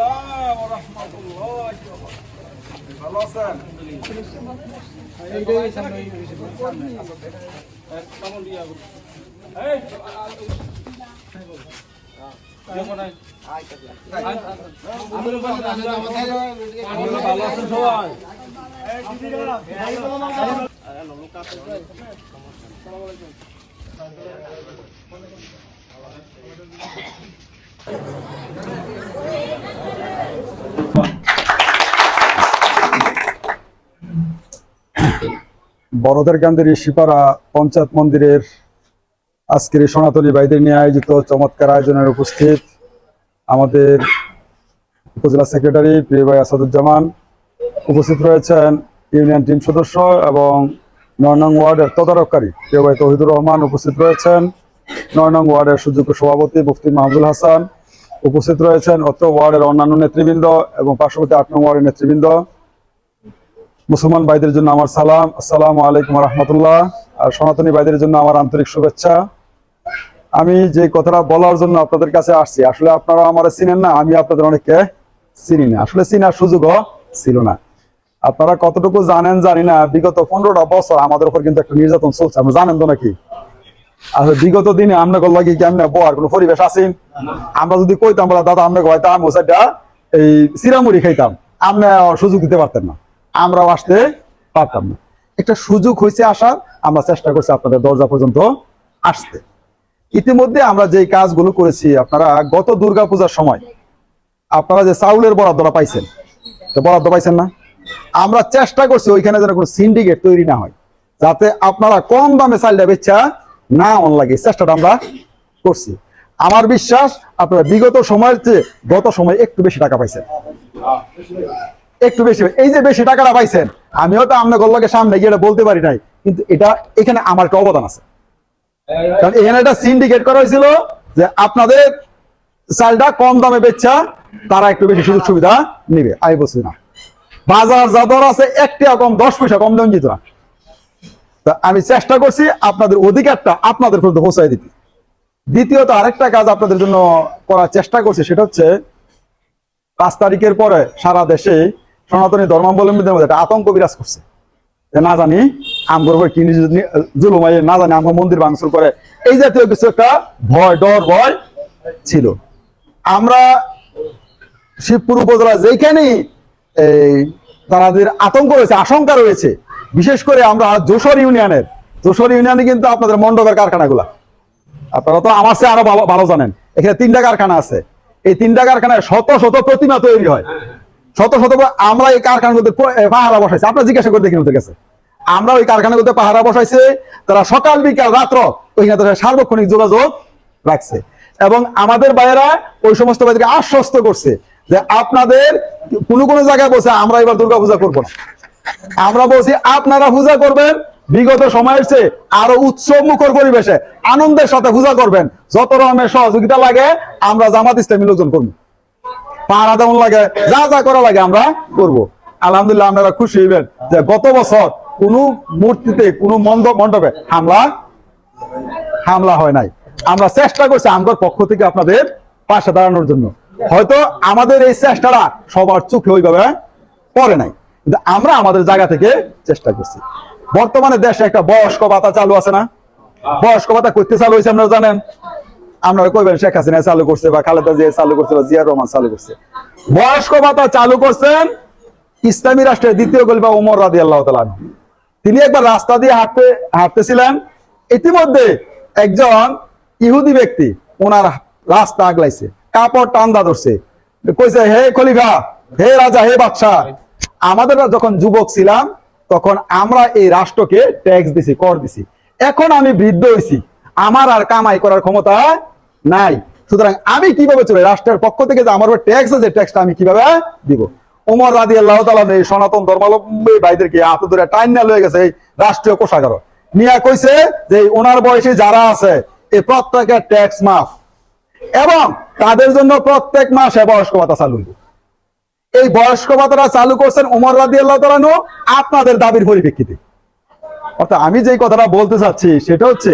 আসসালাম রহমতুল্লাহ ভালো আছেন? ভালো আছেন সবাই? বড়দের গান্ধীর শিপাড়া পঞ্চায়েত মন্দিরের আজকের সনাতনী ভাইদের নিয়ে আয়োজিত চমৎকার আয়োজনের উপস্থিত আমাদের উপজেলা সেক্রেটারি প্রিয় ভাই আসাদুজ্জামান উপস্থিত রয়েছেন ইউনিয়ন টিম সদস্য এবং নয় নং ওয়ার্ডের তদারককারী প্রিয় ভাই তহিদুর রহমান উপস্থিত রয়েছেন। নয় নং ওয়ার্ডের সুযোগ্য সভাপতি মুফতি মাহমুদুল হাসান উপস্থিত রয়েছেন অত্র ওয়ার্ডের অন্যান্য নেতৃবৃন্দ এবং পার্শ্ববর্তী আট নং ওয়ার্ডের নেতৃবৃন্দ। মুসলমান ভাইদের জন্য আমার সালাম। আসসালামু আলাইকুম রহমতুল্লাহ। আর সনাতনী ভাইদের জন্য আমার আন্তরিক শুভেচ্ছা। আমি যে কথাটা বলার জন্য আপনাদের কাছে আসছি, আসলে আপনারা আমার চিনেন না, আমি আপনাদের অনেককে চিনি না। আসলে চিনার সুযোগও ছিল না। আপনারা কতটুকু জানেন জানি না, বিগত পনেরোটা বছর আমাদের উপর কিন্তু একটা নির্যাতন চলছে। আপনি জানেন তো নাকি? আসলে বিগত দিনে আমরা করলে কি কেমন বহার কোনো পরিবেশ আছেন আমরা যদি কইতাম, বলা দাদা, আমরা হয়তাম ও সাইডটা এই সিরামুড়ি খাইতাম, আমরা সুযোগ দিতে পারতেন না। আমরাও আসতে পারতাম না। একটা সুযোগ হয়েছে আসার, আমরা চেষ্টা করছি আপনাদের দরজা পর্যন্ত আসতে। ইতিমধ্যে আমরা যে কাজগুলো করেছি, আপনারা গত দুর্গা পূজার সময়, আপনারা যে চাউলের বরাদ্দটা পাইছেন, তো বরাদ্দ পাইছেন না? আমরা চেষ্টা করছি ওইখানে যেন কোনো সিন্ডিকেট তৈরি না হয়, যাতে আপনারা কম দামে চালটা বেচা না অন লাগে, চেষ্টাটা আমরা করছি। আমার বিশ্বাস, আপনারা বিগত সময়ের চেয়ে গত সময় একটু বেশি টাকা পাইছেন। একটু বেশি। এই যে বেশি টাকাটা পাইছেন, আমিও তো আপনার গল্লকে সামনে গিয়ে বলতে পারি নাই, কিন্তু এটা এখানে আমার একটা অবদান আছে। কারণ এখানে একটা সিন্ডিকেট করা হয়েছিল যে আপনাদের চালটা কম দামে বেচা, তারা একটু বেশি সুযোগ সুবিধা নিবে। আমি বলছি না। বাজার যা দর আছে একটা কম, দশ পয়সা কম দাম দিত না। তা আমি চেষ্টা করছি আপনাদের অধিকারটা আপনাদের পর্যন্ত পৌঁছায় দিতে। দ্বিতীয়ত আরেকটা কাজ আপনাদের জন্য করার চেষ্টা করছি, সেটা হচ্ছে পাঁচ তারিখের পরে সারা দেশে সনাতনী ধর্মাবলম্বীদের মধ্যে একটা আতঙ্ক বিরাজ করছে। যে না জানি আমগর উপর কি জুলুমাই না জানি আমার মন্দির ভাঙচুর করে। এই জাতীয় কিছু একটা ভয়, ডর, ভয় ছিল। আমরা শিবপুর উপজেলা যেখানেই এই তাদের আতঙ্ক রয়েছে, আশঙ্কা রয়েছে বিশেষ করে আমরা যশোর ইউনিয়নের, যশোর ইউনিয়নে কিন্তু আপনাদের মণ্ডপের কারখানাগুলা। আপনারা তো আমার চেয়ে আরও ভালো- জানেন। এখানে তিনটা কারখানা আছে। এই তিনটা কারখানায় শত শত প্রতিমা তৈরি হয়। শত শত আমরা এই কারখানাগুলোতে পাহারা বসাইছি। আপনারা জিজ্ঞাসা করে দেখেন ওদের কাছে। আমরা ওই কারখানাগুলোতে পাহারা বসাইছে, তারা সকাল, বিকাল, রাত্র ওইখানে তারা সার্বক্ষণিক যোগাযোগ রাখছে। এবং আমাদের বাইরা ওই সমস্ত ভাইদেরকে আশ্বস্ত করছে যে আপনাদের কোনো কোনো জায়গায় বসে আমরা এবার দুর্গা পূজা করব না। আমরা বলছি, আপনারা পূজা করবেন। বিগত সময়ের চেয়ে আরও উৎসব মুখর পরিবেশে আনন্দের সাথে পূজা করবেন। যত রকমের সহযোগিতা লাগে, আমরা জামাত ইসলামী লোকজন করব। পাহারা দেমন লাগে, যা যা করা লাগে আমরা করব। আলহামদুলিল্লাহ, আপনারা খুশি হইবেন যে গত বছর কোন মূর্তিতে, কোন মণ্ডপ মণ্ডপে হামলা হামলা হয় নাই। আমরা চেষ্টা করছি আমগর পক্ষ থেকে আপনাদের পাশে দাঁড়ানোর জন্য। হয়তো আমাদের এই চেষ্টাটা সবার চোখে ওইভাবে পড়ে নাই। আমরা আমাদের জায়গা থেকে চেষ্টা করছি। বর্তমানে দেশে একটা বয়স্ক ভাতা চালু আছে না? বয়স্ক ভাতা করতে চালু হয়েছে, আপনারা জানেন? কইবেন, শেখ হাসিনা চালু করছে বা খালেদা জিয়া চালু করছে বা জিয়া রহমান চালু করছে। বয়স্ক চালু করছেন ইসলামী রাষ্ট্রের দ্বিতীয় উমর রাদি আল্লাহ তিনি একবার রাস্তা দিয়ে হাঁটতে, হাঁটতেছিলেন। ইতিমধ্যে একজন ইহুদি ব্যক্তি ওনার রাস্তা আগলাইছে, কাপড় টান্দা ধরছে। কইছে, হে খলিফা, হে রাজা, হে বাদশাহ আমাদের যখন যুবক ছিলাম, তখন আমরা এই রাষ্ট্রকে ট্যাক্স দিছি, কর দিছি। এখন আমি বৃদ্ধ হইছি। আমার আর কামাই করার ক্ষমতা নাই। সুতরাং আমি কীভাবে চলে? রাষ্ট্রের পক্ষ থেকে যে আমার ট্যাক্স আছে ট্যাক্সটা আমি কীভাবে দিব? উমর রাদি আল্লাহ তালা এই সনাতন ধর্মাবলম্বী ভাইদেরকে হাতে ধরে টাইন না লয়ে গেছে এই রাষ্ট্রীয় কোষাগার নিয়া কইছে যে ওনার বয়সে যারা আছে, এই প্রত্যেকের ট্যাক্স মাফ। এবং তাদের জন্য প্রত্যেক মাসে বয়স্ক ভাতা চালু। এই বয়স্ক ভাতাটা চালু করছেন উমর রাদি আল্লাহ তালানো আপনাদের দাবির পরিপ্রেক্ষিতে। অর্থাৎ আমি যেই কথাটা বলতে চাচ্ছি সেটা হচ্ছে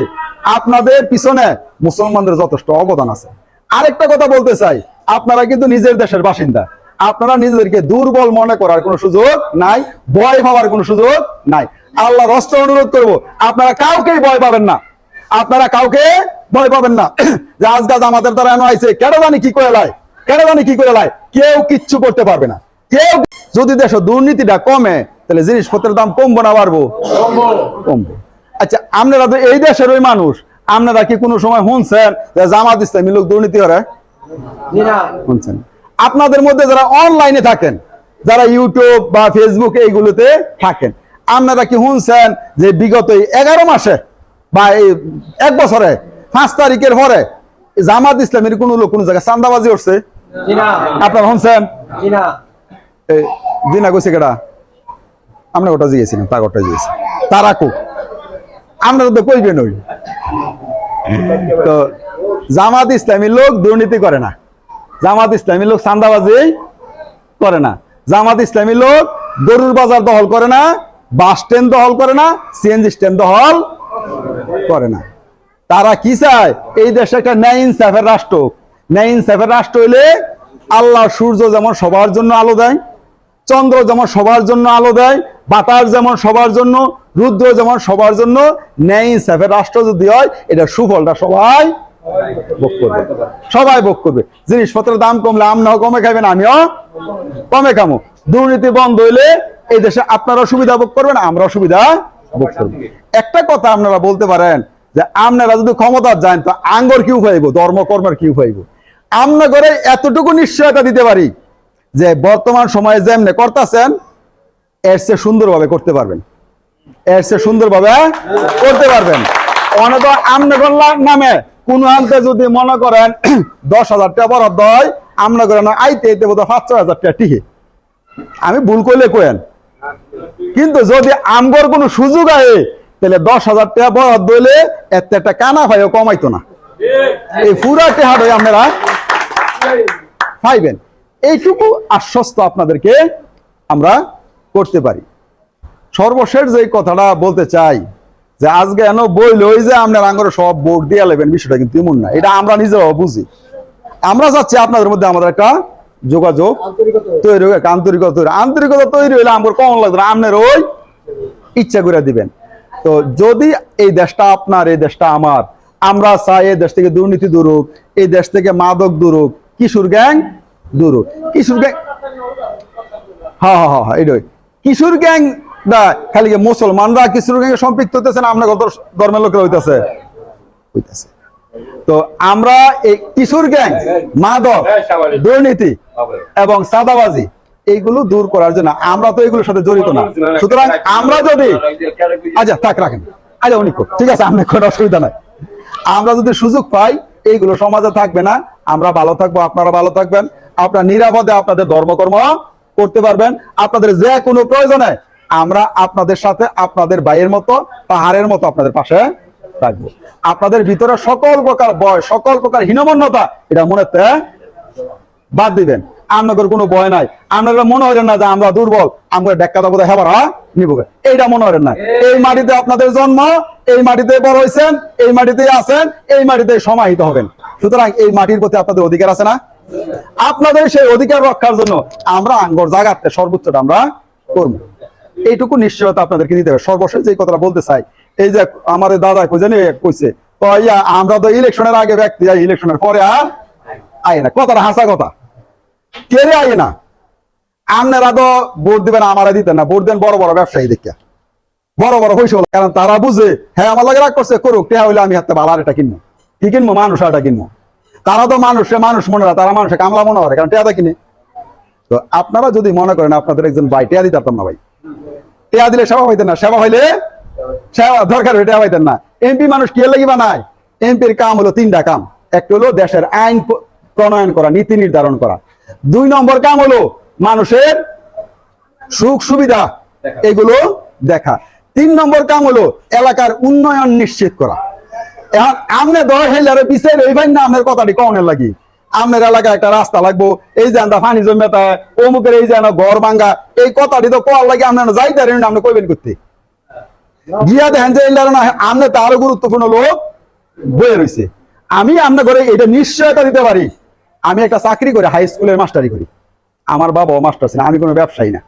আপনাদের পিছনে মুসলমানদের যথেষ্ট অবদান আছে। আরেকটা কথা বলতে চাই, আপনারা কিন্তু নিজের দেশের বাসিন্দা। আপনারা নিজেদেরকে দুর্বল মনে করার কোনো সুযোগ নাই, ভয় পাওয়ার কোনো সুযোগ নাই। আল্লাহ রস্ত্র অনুরোধ করব, আপনারা কাউকেই ভয় পাবেন না। আপনারা কাউকে ভয় পাবেন না। যে আজ গাছ আমাদের দ্বারা এমন আইছে, কেন জানি কি করে লাই কি করে লাই? কেউ কিচ্ছু করতে পারবে না। কেউ যদি দেশে দুর্নীতিটা কমে, তাহলে জিনিসপত্রের দাম কমবো না বাড়বো? কমবে। আচ্ছা আপনারা তো এই দেশের ওই মানুষ। আপনারা কি কোনো সময় শুনছেন জামাত ইসলামী লোক দুর্নীতি করে? শুনছেন। আপনাদের মধ্যে যারা অনলাইনে থাকেন, যারা ইউটিউব বা ফেসবুক এইগুলোতে থাকেন, আপনারা কি শুনছেন যে বিগত এগারো মাসে বা এই এক বছরে, পাঁচ তারিখের পরে জামাত ইসলামের কোন লোক কোন জায়গায় চান্দাবাজি উঠছে আপনারা শুনছেন? দিনা কইছে কেডা? আমরা ওটা জিগেছিলাম তা ওটা জিগেছি। তারা কো আমরা তো কইবেন ওই তো জামাত ইসলামী লোক দুর্নীতি করে না। জামাত ইসলামী লোক চান্দাবাজি করে না। জামাত ইসলামী লোক গরুর বাজার দখল করে না বাস স্ট্যান্ড দখল করে না সিএনজি স্ট্যান্ড দখল করে না। তারা কি চায়? এই দেশে একটা ন্যায় ইনসাফের রাষ্ট্র ন্যায় ইনসাফের রাষ্ট্র হইলে আল্লাহ সূর্য যেমন সবার জন্য আলো দেয়, চন্দ্র যেমন সবার জন্য আলো দেয়, বাতাস যেমন সবার জন্য, রুদ্র যেমন সবার জন্য ন্যায় ইনসাফের রাষ্ট্র যদি হয়, এটা সুফলটা সবাই ভোগ করবে। সবাই ভোগ করবে। জিনিসপত্রের দাম কমলে আমরাও কমে খাইবেন আমিও কমে খামো। দুর্নীতি বন্ধ হইলে এই দেশে আপনারা সুবিধা ভোগ করবেন আমরা সুবিধা ভোগ করব। একটা কথা আপনারা বলতে পারেন যে আপনারা যদি ক্ষমতা যান, তো আঙ্গর কি উপাইব ধর্ম কর্মের কি উপাইব আমরা করে এতটুকু নিশ্চয়তা দিতে পারি যে বর্তমান সময়ে যেমনে করতেছেন, এর চেয়ে সুন্দরভাবে করতে পারবেন। এর চেয়ে সুন্দরভাবে করতে পারবেন। অনেক নামে কোন আনতে যদি মনে করেন, দশ হাজার টাকা বরাদ্দ হয় আমরা আইতে বোধ পাঁচ, ছয় হাজার টাকা টিকে। আমি ভুল করলে কোয়েন কিন্তু যদি আমগর কোনো সুযোগ আয়ে, তাহলে দশ হাজার টাকা বরাদ্দ হইলে এত একটা কানা ভাইও কমাইতো না। এই পুরা টেহাট আপনারা পাইবেন এইটুকু আশ্বস্ত আপনাদেরকে আমরা করতে পারি। সর্বশেষ যে কথাটা বলতে চাই, যে আজকে এন বইল ওই যে আপনার আঙ্গরে সব ভোট দিয়ে লেবেন, বিষয়টা কিন্তু এমন না। এটা আমরা নিজেও বুঝি। আমরা চাচ্ছি আপনাদের মধ্যে আমাদের একটা যোগাযোগ তৈরি হোক আন্তরিকতা তৈরি আন্তরিকতা তৈরি হইলে আমার কমন লাগবে না? আপনার ওই ইচ্ছা করে দিবেন। তো যদি এই দেশটা আপনার, এই দেশটা আমার, আমরা চাই এই দেশ থেকে দুর্নীতি দূর হোক, এই দেশ থেকে মাদক দূর হোক কিশোর গ্যাং দূর কিশোর গ্যাং হ্যাঁ হ্যাঁ হ্যাঁ এটাই কিশোর গ্যাং না খালি কি মুসলমানরা কিশোর গ্যাংয়ে সম্পৃক্ত হইতেছে না আপনার কত ধর্মের লোকেরা হইতেছে হইতেছে তো আমরা এই কিশোর গ্যাং মাদক দুর্নীতি এবং সাদাবাজি এইগুলো দূর করার জন্য আমরা তো এগুলোর সাথে জড়িত না সুতরাং আমরা যদি আচ্ছা থাক রাখেন আচ্ছা উনি ঠিক আছে আপনার কোনো অসুবিধা নাই আমরা যদি সুযোগ পাই এইগুলো সমাজে থাকবে না। আমরা ভালো থাকব, আপনারা ভালো থাকবেন। আপনারা নিরাপদে আপনাদের ধর্মকর্ম করতে পারবেন। আপনাদের যে কোনো প্রয়োজনে আমরা আপনাদের সাথে আপনাদের ভাইয়ের মতো, পাহাড়ের মতো আপনাদের পাশে থাকব। আপনাদের ভিতরে সকল প্রকার বয়, সকল প্রকার হীনমন্যতা, এটা মনেতে বাদ দিবেন। আপনাদের কোনো ভয় নাই। আপনারা মনে হয় না যে আমরা দুর্বল আমরা ডেক্কা দাবো হেবারা নিব এইটা মনে হয় না। এই মাটিতে আপনাদের জন্ম, এই মাটিতে বড় হয়েছেন এই মাটিতে আছেন, এই মাটিতে সমাহিত হবেন। সুতরাং এই মাটির প্রতি আপনাদের অধিকার আছে না? আপনাদের সেই অধিকার রক্ষার জন্য আমরা আঙ্গর জাগাতে সর্বোচ্চটা আমরা করব। এইটুকু নিশ্চয়তা আপনাদেরকে দিতে হবে। সর্বশেষ যে কথাটা বলতে চাই, এই যে আমাদের দাদা জানি কইছে, তো আমরা তো ইলেকশনের আগে ব্যক্তি ইলেকশনের পরে আর আয় না। কথাটা হাসা কথা। না। আপনারা তো ভোট দিবেন, আমারা দিতেন না। ভোট দেন বড় বড় ব্যবসায়ী দেখিয়া বড় বড় হয়েছে কারণ তারা বুঝে হ্যাঁ আমার লাগে রাগ করছে, করুক, টেহা হইলে আমি হাতে এটা কিনবো। কি কিনবো? মানুষ কিনবো। তারা তো মানুষে মানুষ মনে হয় তারা কামলা মনে হয় কারণ টেহাটা কিনে তো আপনারা যদি মনে করেন, আপনাদের একজন ভাই টেয়া দিতে পারতাম না ভাই। টেয়া দিলে সেবা হইতেন না। সেবা হইলে সেবা দরকার হইতে হইতেন না। এমপি মানুষ কি লাগিবা নাই এমপির কাম হলো তিনটা কাম। একটা হলো দেশের আইন প্রণয়ন করা, নীতি নির্ধারণ করা। দুই নম্বর কাম হলো মানুষের সুখ সুবিধা এগুলো দেখা। তিন নম্বর কাম হলো এলাকার উন্নয়ন নিশ্চিত করা। এখন আমনে দশ হাজারে রইবেন না আপনার কথাটি লাগি। আপনার এলাকায় একটা রাস্তা লাগবো এই যে আমরা পানি জমেতা অমুকের এই যে ঘর ভাঙ্গা এই কথাটি তো কল লাগে আপনার যাইতে পারেন আপনি কইবেন করতে। গিয়া দেখেন যে না আপনি তো আরও গুরুত্বপূর্ণ লোক বয়ে রয়েছে আমি আপনার ঘরে এটা নিশ্চয়তা দিতে পারি। আমি একটা চাকরি করি হাই স্কুলের মাস্টারি করি। আমার বাবাও মাস্টার ছিল, আমি কোনো ব্যবসায়ী না।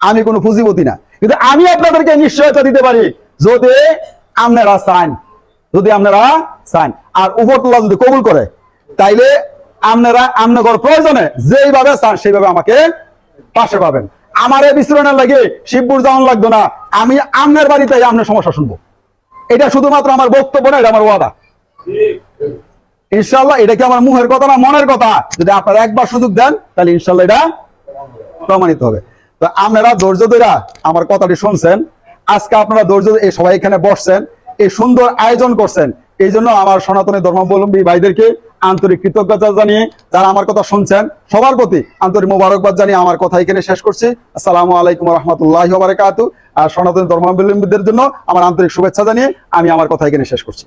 আমি কোনো পুঁজিপতি না। কিন্তু আমি আপনাদেরকে নিশ্চয়তা দিতে পারি, যদি আপনারা চান, যদি আপনারা চান। আর উপরতলা যদি কবুল করে, তাইলে আপনারা আপনার প্রয়োজনে যেইভাবে চান, সেইভাবে আমাকে পাশে পাবেন। আমার এই বিস্তরণের লাগে শিবপুর যাওয়ান লাগতো না। আমি আপনার বাড়িতে আপনার সমস্যা শুনব। এটা শুধুমাত্র আমার বক্তব্য না, এটা আমার ওয়াদা। ইনশাল্লাহ এটা কি আমার মুখের কথা না মনের কথা? যদি আপনারা একবার সুযোগ দেন, তাহলে ইনশাল্লাহ এটা প্রমাণিত হবে। তো আপনারা ধৈর্য ধরে আমার কথাটি শুনছেন। আজকে আপনারা ধৈর্য সবাই এখানে বসছেন, এই সুন্দর আয়োজন করছেন। এই জন্য আমার সনাতনী ধর্মাবলম্বী ভাইদেরকে আন্তরিক কৃতজ্ঞতা জানিয়ে যারা আমার কথা শুনছেন, সবার প্রতি আন্তরিক মোবারকবাদ জানিয়ে আমার কথা এখানে শেষ করছি। আসসালামু আলাইকুম রহমতুল্লাহ আর সনাতনী ধর্মাবলম্বীদের জন্য আমার আন্তরিক শুভেচ্ছা জানিয়ে আমি আমার কথা এখানে শেষ করছি।